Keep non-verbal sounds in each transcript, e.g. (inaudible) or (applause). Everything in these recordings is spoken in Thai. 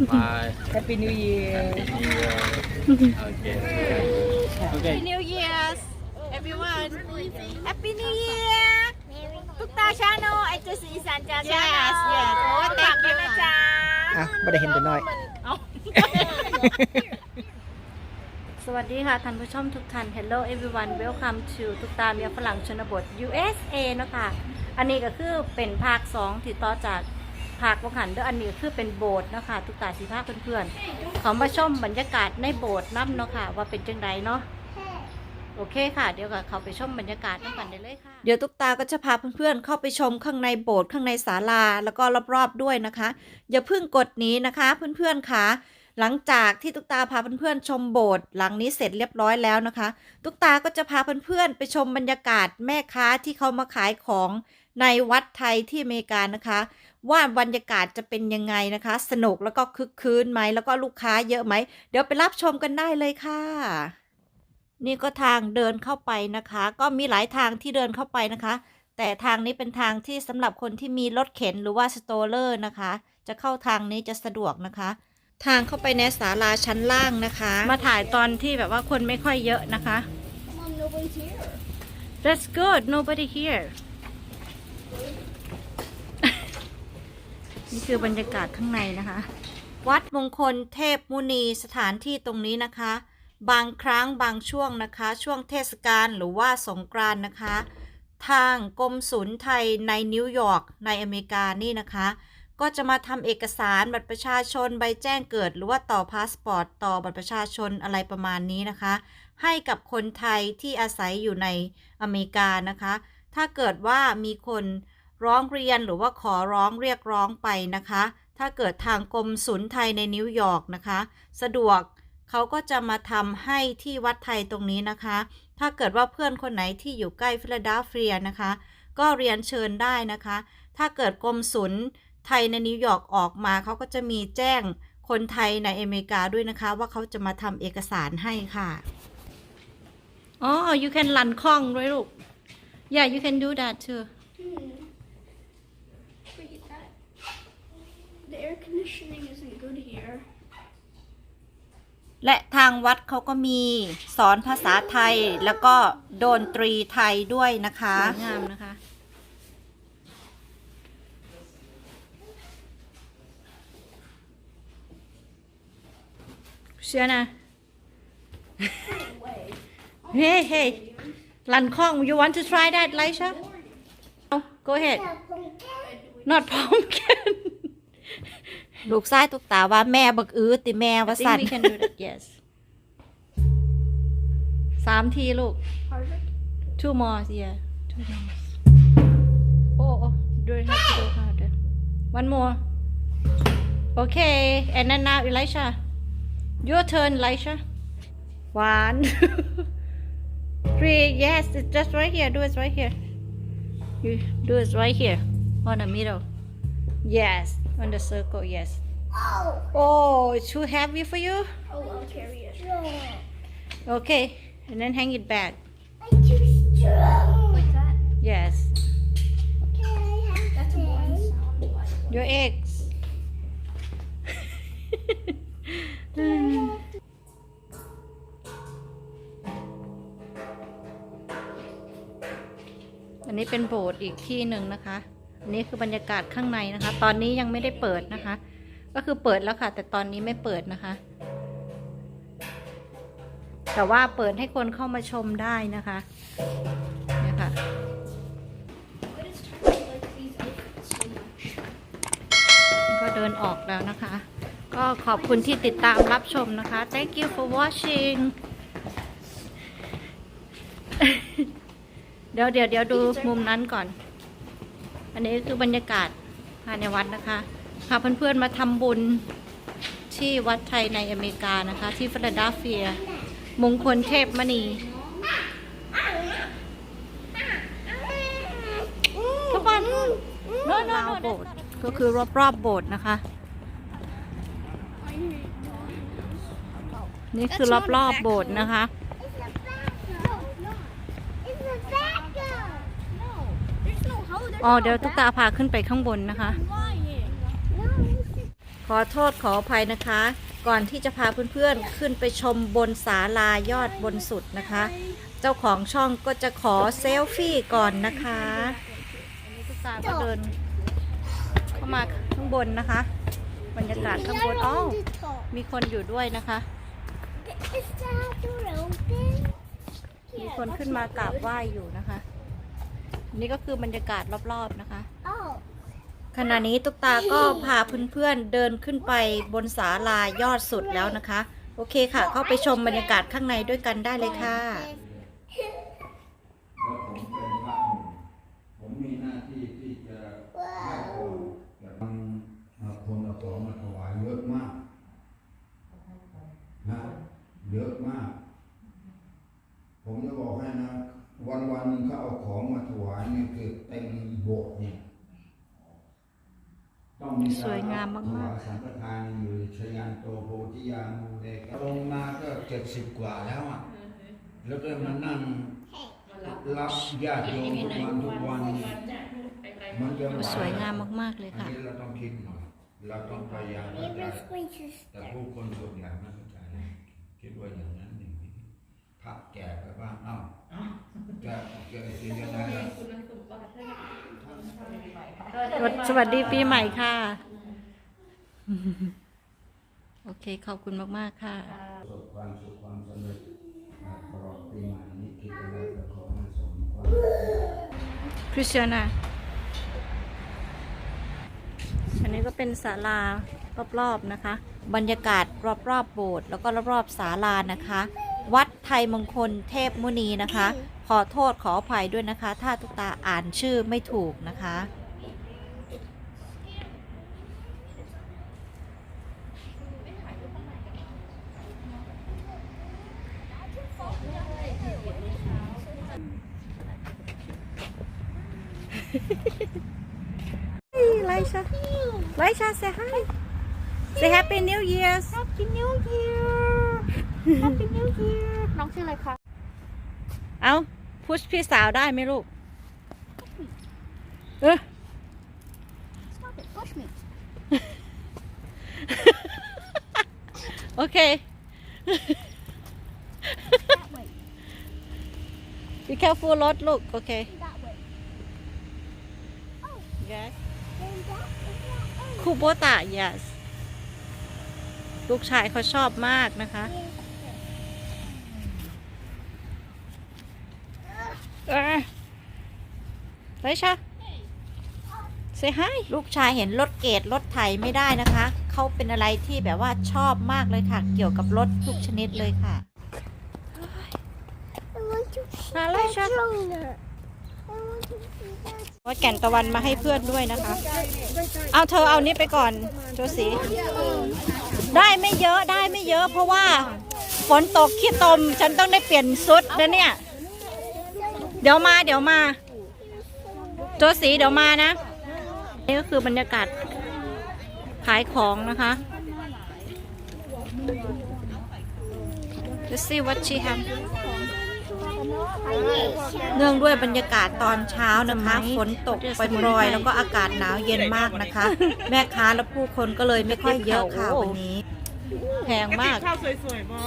Bye. Happy New Year Happy New Year. Okay. Okay. New Year's everyone Happy New Year ตุ๊กตาชาโนไอจูสีสันจาชา Yes yes โอ้ thank you นะจ๊ะอะไม่ได้เห็นแต่น้อยเอาสวัสดีค่ะท่านผู้ชมทุกท่าน Hello everyone welcome to ตุกตาเมียฝรั่งชนบท USA เนาะคะอันนี้ก็คือเป็นภาค 2 ที่ต่อจาก ภาควังหันเด้ออันนี้คือเป็นโบสถ์นะคะทุกตาสีภาคเพื่อนๆขอมาชมบรรยากาศในโบสถ์น้ำเนาะค่ะ ว่าเป็นจังไดเนาะโอเคค่ะ เดี๋ยวก็เขาไปชมบรรยากาศน้ำกันได้เลยค่ะ เดี๋ยวตุกตาก็จะพาเพื่อนๆเข้าไปชมข้างในโบสถ์ข้างในศาลาแล้วก็รอบๆด้วยนะคะ อย่าเพิ่งกดนี้นะคะเพื่อนๆค่ะหลังจากที่ตุ๊กตาพาเพื่อนๆชมโบสถ์หลังนี้เสร็จเรียบร้อยแล้วนะคะ ตุ๊กตาก็จะพาเพื่อนๆไปชมบรรยากาศแม่ค้าที่เขามาขายของ ในวัดไทยที่อเมริกานะคะ ว่าบรรยากาศจะเป็นยังไงนะคะ สนุกแล้วก็คึกคืนไหมแล้วก็ลูกค้าเยอะไหม เดี๋ยวไปรับชมกันได้เลยค่ะ นี่ก็ทางเดินเข้าไปนะคะ ก็มีหลายทางที่เดินเข้าไปนะคะ แต่ทางนี้เป็นทางที่สำหรับคนที่มีรถเข็นหรือว่าสโตรเลอร์นะคะ จะเข้าทางนี้จะสะดวกนะคะทางเข้าไปในศาลาชั้นล่างนะคะ มาถ่ายตอนที่แบบว่าคนไม่ค่อยเยอะนะคะ Mom nobody's here That's good nobody here นี่คือบรรยากาศข้างในนะคะ วัดมงคลเทพมุนีสถานที่ตรงนี้นะคะ บางครั้งบางช่วงนะคะ ช่วงเทศกาลหรือว่าสงกรานนะคะ ทางกรมศุลไทยในนิวยอร์กในอเมริกานี่นะคะ ก็จะมาทำเอกสารบัตรประชาชนใบแจ้งเกิด หรือว่าต่อพาสปอร์ตต่อบัตรประชาชนอะไรประมาณนี้นะคะ ให้กับคนไทยที่อาศัยอยู่ในอเมริกานะคะ ถ้าเกิดว่ามีคน ร้องเรียนหรือว่าขอร้องเรียกร้องไปนะคะ ถ้าเกิดทางกรมศุลไทยในนิวยอร์กนะคะ สะดวกเขาก็จะมาทำให้ที่วัดไทยตรงนี้นะคะ ถ้าเกิดว่าเพื่อนคนไหนที่อยู่ใกล้ฟิลาเดลเฟียนะคะ ก็เรียนเชิญได้นะคะ ถ้าเกิดกรมศุลไทยในนิวยอร์กออกมาเขาก็จะมีแจ้งคนไทยในอเมริกาด้วยนะคะ ว่าเขาจะมาทำเอกสารให้ค่ะอ๋อ you can ลันคล่องด้วยลูก yeah you can do that too Wait, that the air conditioning isn't good here. และทางวัดเขาก็มีสอนภาษาไทยแล้วก็ดนตรีไทยด้วยนะคะสวยงามนะคะ เชื่อนะ เฮ้เฮ้ลันคล่อง you want to try that Laisha No, go ahead not pumpkin ลูกชายตุกตาว่าแม่บักอื้อติแม่ว่าสั่น we can do that yes สามทีลูก Harder? two more yeah two more oh oh do it have to go harder one more okay and then now Elisha your turn Elisha one three yes it's just right here do it right here you do it right here on the middle yes on the circle yes oh it's too heavy for you Oh, I'll carry it. okay and then hang it back Like that? yes That's one sound. your eggs (laughs) อันนี้เป็นโบสถ์อีกที่หนึ่งนะคะ อั นนี้คือบรรยากาศข้างในนะคะ ตอนนี้ยังไม่ได้เปิดนะคะ ก็คือเปิดแล้วค่ะ แต่ตอนนี้ไม่เปิดนะคะ แต่ว่าเปิดให้คนเข้ามาชมได้นะคะเนี่ยค่ะก็เดินออกแล้วนะคะ ก็ขอบคุณที่ติดตามรับชมนะคะ thank you for watching เดี๋ยวเดี๋ยวเดี๋ยวดูมุมนั้นก่อน อันนี้คือบรรยากาศภายในวัดนะคะพาเพื่อนๆมาทำบุญที่วัดไทยในอเมริกานะคะ ที่ฟลาเดลเฟีย มงคลเทพมณีทุกคนน่นราวโบสถ์ก็คือรอบๆโบสถ์นะคะ นี่คือรอบๆโบสถ์นะคะ อ๋อเดี๋ยวตุ๊กตาพาขึ้นไปข้างบนนะคะ flying. ขอโทษขออภัยนะคะ ก่อนที่จะพาเพื่อนๆขึ้นไปชมบนศาลายอดบนสุดนะคะ เจ้าของช่องก็จะขอเซลฟี่ก่อนนะคะอันนี้ทุกตาก็เดินเข้ามาข้างบนนะคะ บรรยากาศข้างบนอ๋อมีคนอยู่ด้วยนะคะ Is that door open? มีคนขึ้นมากราบไหว้อยู่นะคะ นี่ก็คือบรรยากาศรอบๆนะคะ Oh. ขณะนี้ตุ๊กตาก็พาเพื่อนๆเดินขึ้นไปบนศาลายอดสุดแล้วนะคะ โอเคค่ะ เข้าไปชมบรรยากาศข้างในด้วยกันได้เลยค่ะแล้วผมเป็นพระหนุ่มผมมีหน้าที่ที่จะให้คนแต่บางเอ่อคนเอาของมาถวายเยอะมากนะเยอะมาก ผมจะบอกให้นะ วันวันๆหนึงเขาเอาของมาถวายเนี่ยคือเต็มโบสถ์เนี่ยต้องมีกรสวยงามมากๆถวายสังฆทานอยู่ชยานโตโพธิยามูเลกลงมาก็เจ็ดสิบกว่าแล้วอะแล้วก็มานั่งรับญาติโยมทุกวันทุกวันมันจะไหวสวยงามมาก ๆ เลยอันค่ะนี้เราต้องคิดหน่อยเราต้องพยายามเข้าใจ Neighbor's going to แต่ผู้คนส่วนใหญ่ไม่เข้าใจคิดว่าอย่างนั้นอย่างนี้ พระแก่ไปบ้างเอ้าแก่แก่จริงยังไงล่ะสวัสดีปีใหม่ค่ะ โอเคขอบคุณมาก ๆ ค่ะประสบความสุขความสำเร็จตลอดปีใหม่นี้คิดอะไรก็ขอให้สมความคริสเตียนาอันนี้ก็เป็นศาลารอบ ๆ นะคะ บรรยากาศรอบ ๆ โบสถ์แล้วก็รอบ ๆ ศาลานะคะ วัดไทยมงคลเทพมุนีนะคะ ขอโทษขออภัยด้วยนะคะ ถ้าทุกตาอ่านชื่อไม่ถูกนะคะ Laisha. Laisha, say hi. Say Happy New Year. Happy New Year Happy New Year น้องชื่ออะไรคะ เอาพุชพี่สาวได้ไหมลูก เออ Stop it. Push me. โอเค That way. be careful รถลูก โอเค That way. yes And that, and that. คูโบตะ yes ลูกชายเขาชอบมากนะคะเออ ไรชา say hi ลูกชายเห็นรถเกตรถไถไม่ได้นะคะ เขาเป็นอะไรที่แบบว่าชอบมากเลยค่ะ เกี่ยวกับรถทุกชนิดเลยค่ะ I want to see อะไร that ชา stronger. I want to see that. ว่าแก่นตะวันมาให้เพื่อนด้วยนะคะ เอาเธอเอานี้ไปก่อนโจสีได้ไม่เยอะได้ไม่เยอะ เพราะว่าฝนตกขี้ตม ฉันต้องได้เปลี่ยนชุดนะเนี่ย เดี๋ยวมาเดี๋ยวมาโจสีเดี๋ยวมานะ นี่ก็คือบรรยากาศขายของนะคะ Let's see what she have เนื่องด้วยบรรยากาศตอนเช้านะคะ ฝนตกปล่อยๆแล้วก็อากาศหนาวเย็นมากนะคะ แม่ค้าและผู้คนก็เลยไม่ค่อยเยอะค่ะวันนี้แพงมาก ข้าวสวยๆบอ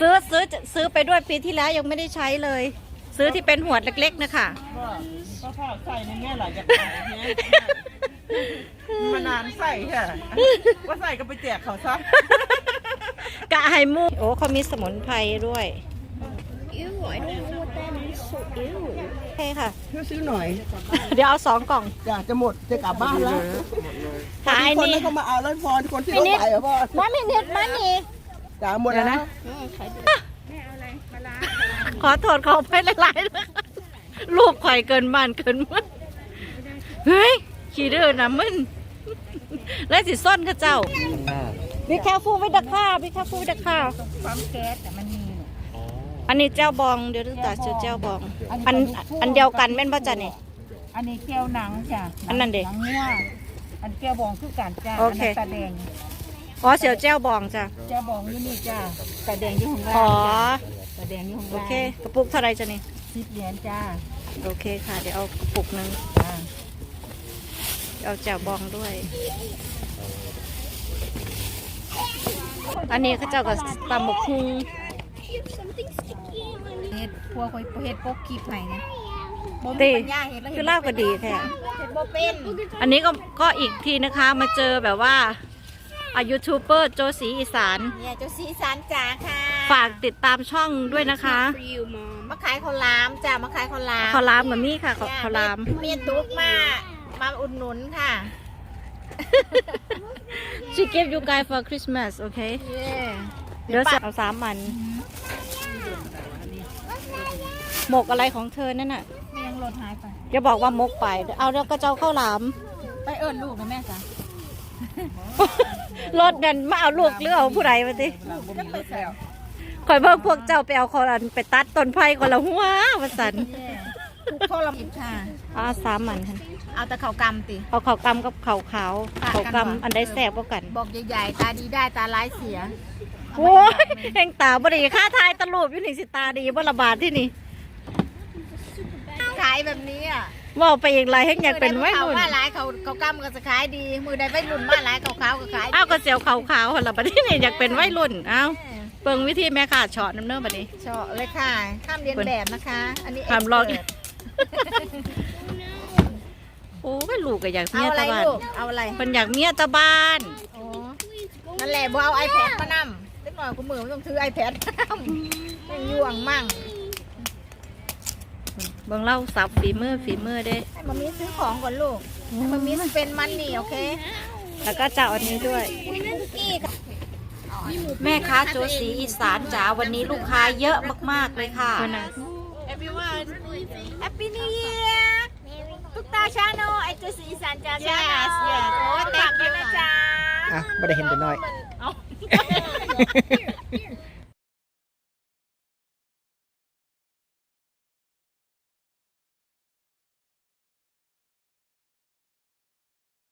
ซื้อซื้อซื้อไปด้วยปีที่แล้วยังไม่ได้ใช้เลย ซื้อที่เป็นหัวดเล็กๆนะคะก็ข้าวใส่ในแง่หลายอย่างเนี่ยมานานใส่ค่ะว่าใส่ก็ไปแจกเขาซะกะไฮมูโอ้เขามีสมุนไพรด้วย Ew, I don't know what that is. So ew. โอเคค่ะ ช่วยซื้อหน่อยเดี๋ยวเอาสองกล่องอยากจะหมดจะกลับบ้านแล้วขายคนนี่นั้นก็มาเอาแล้วพอคนที่เขาไปอะพ่อมาไม่เน็ตมานี่จ่าหมดแล้วนะ ขอโทษขอไปหลายๆนะคะลูกข่อยเกินบ้านเกินเมืองเฮ้ย ขี้ดื้อนะมึนแล้วสิซ่อนข้าเจ้า Be careful with the car Be careful with the car ปั๊มแก๊สแต่มันมีอันนี้เจ้าบองเดี๋ยวดูตาเจอเจ้าบอง อันอันเดียวกันแม่นป่ะจ๊ะนี่อันนี้แก้วหนังจ้ะอันนั้นดิหนังงัวอันแก้วบองคือการจ้าโอเคนนั้นตาแดงอ๋อเสียวเจ้าบองจ้ะแก้วบองอยู่นี่จ้าตาแดงอยู่ข้างล่างอ๋อ ตาแดงอยู่ข้างโอล่างเค กระปุกเท่าไรจ๊ะนี่ สิบเหรียญจ้าโอเคค่ะ เดี๋ยวเอากระปุกหนึ่งจ้าเอาแจ่วบองด้วย อันนี้เขาเจ้าก็ตำบกคุง She has something sticky on it. เฮ็ดพัวคอยเฮ็ดปกคลิปให้นะบ่ติมีปัญญาเฮ็ดแล้วคือลาบก็ดีแท้ เฮ็ดบ่เป็นอันนี้ก็ก็อีกทีนะคะมาเจอแบบว่าอายูทูบเบอร์โจสีอีสาน เนี่ยเจ้าสีสันจ๋าค่ะ ฝากติดตามช่องด้วยนะคะ For you, Mom. มาขายข้าวหลามจ้ามาขายข้าวหลามข้าวหลามกับนี่ค่ะข้าวข้าวหลามเมียตุกมา มาอุดหนุนค่ะ she gave you guys for Christmas โอเคเย้เดี๋ยวเอาสามมัน หมกอะไรของเธอนั่นน่ะมียังรถหายไป อย่าบอกว่าหมกไป เอาแล้วก็เจ้าข้าวหลาม ไปเอิ้นลูกนะแม่จ้ะรถนั่นมาเอาลูกหรือเอาผู้ใดมาสิจะไปแซว คอยเพิ่งพวกเจ้าไปเอาคอรันไปตัดต้นไผ่คนละหัวมาสันทุกข้อลำอิบค่ะเอาสามมันค่ะเอาแต่เขาวกำติ เอาเขาวกำกับเขาวขาวค่ะเขาวกันบ่กำอันใดแสบกว่ากันบอกใหญ่ๆ ตาดีได้ตาร้ายเสียโอ้ยแห่งตาบดีค่าทายตลูบอยู่นี่สิตาดีบ่ระบาดที่นี่ขายแบบนี้อะว่าไปอย่างไรแห่งอยากเป็นไว้เขารุ่นมาหลายเขาเขากำก็จะขายดี มือใดไม่รุ่นมาหลายเขาขาวก็ขายดีอ้าวก็เสียวขาวขาวคนละบัดนี้นี่อยากเป็นไว้รุ่นอ้าวเบิ่งวิธีแม่ขาดเฉาะน้ำเนื้อบัดนี้เชาะเลยค่ะห้ามเรียนแบบนะคะ อันนี้ ห้ามลอก expert โอ้ยลูกก็อยากเอาเมียอะไรตะบ้านลูก เอาอะไรเพิ่นอยากเมียตะบ้าน โอ้นั่นแหละบ่เอา iPad มานำเล็กหน่อยกูมือไม่ต้องถือ iPad ไม่ย่วงมั่ง เบิ่งเล่าสับฝีมือฝีมือเด้ ให้มามีซื้อของก่อนลูก ให้มามีเป็นมันนี่โอเค แล้วก็จะเอาอันนี้ด้วยกี้ค่ะ แม่ค้าโจสีอีสานจ๋าวันนี้ลูกค้าเยอะมากๆเลยค่ะ everyone Happy New Year ตุ๊กตาชาโนไอจุสีอีสานจ้าชา yes yes โอ้ยฝากด้วยนะจ๊ะ อะไม่ได้เห็นแต่น้อย เอา